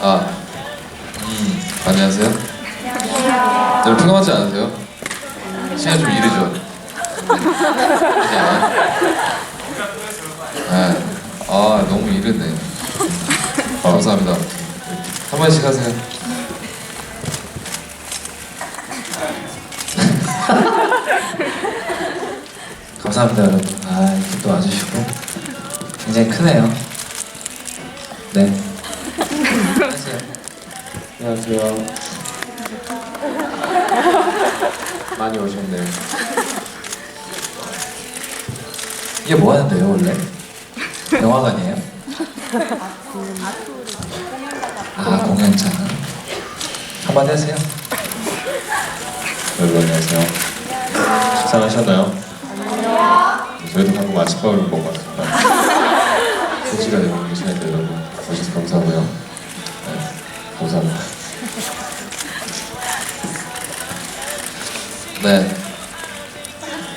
아, 음, 안녕하세요. 여러분 피곤하지 않으세요? 시간 좀 이르죠? 네. 아, 너무 이르네. 감사합니다. 한 번씩 하세요. 감사합니다 여러분 아 이렇게 또 와주시고 굉장히 크네요 네 하세요. 안녕하세요. 많이 오셨네요. 이게 뭐 하는데요 원래? 영화관이에요? 아 공연장. 한마디 하세요. 여러분 안녕하세요. 식사하셨나요? 저희도 방금 아침밥을 먹고 왔습니다. 한 시간에 먹는 시간인데 여러분 오셔서 감사하고요. 네, 감사합니다. 네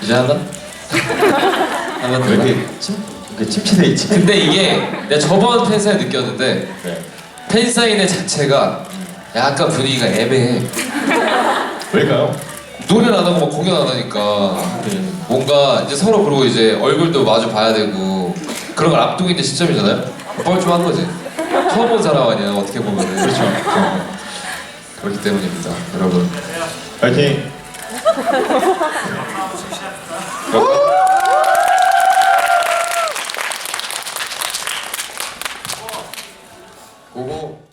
이제 하나? 하나 왜 이렇게 침, 이렇게 침체돼 있지? 근데 이게 내가 저번 팬사인 느꼈는데 네. 팬사인회 자체가 약간 분위기가 애매해 왜일까요? 노래를 안 하고 막 공연 안 하니까 네. 뭔가 이제 서로 그러고 이제 얼굴도 마주 봐야 되고 그런 걸 앞두고 있는 시점이잖아요. 뻘쭘한 거지. 처음 본 사람 아니야 어떻게 보면 그렇죠. 그렇기 때문입니다, 여러분. 파이팅! 고고.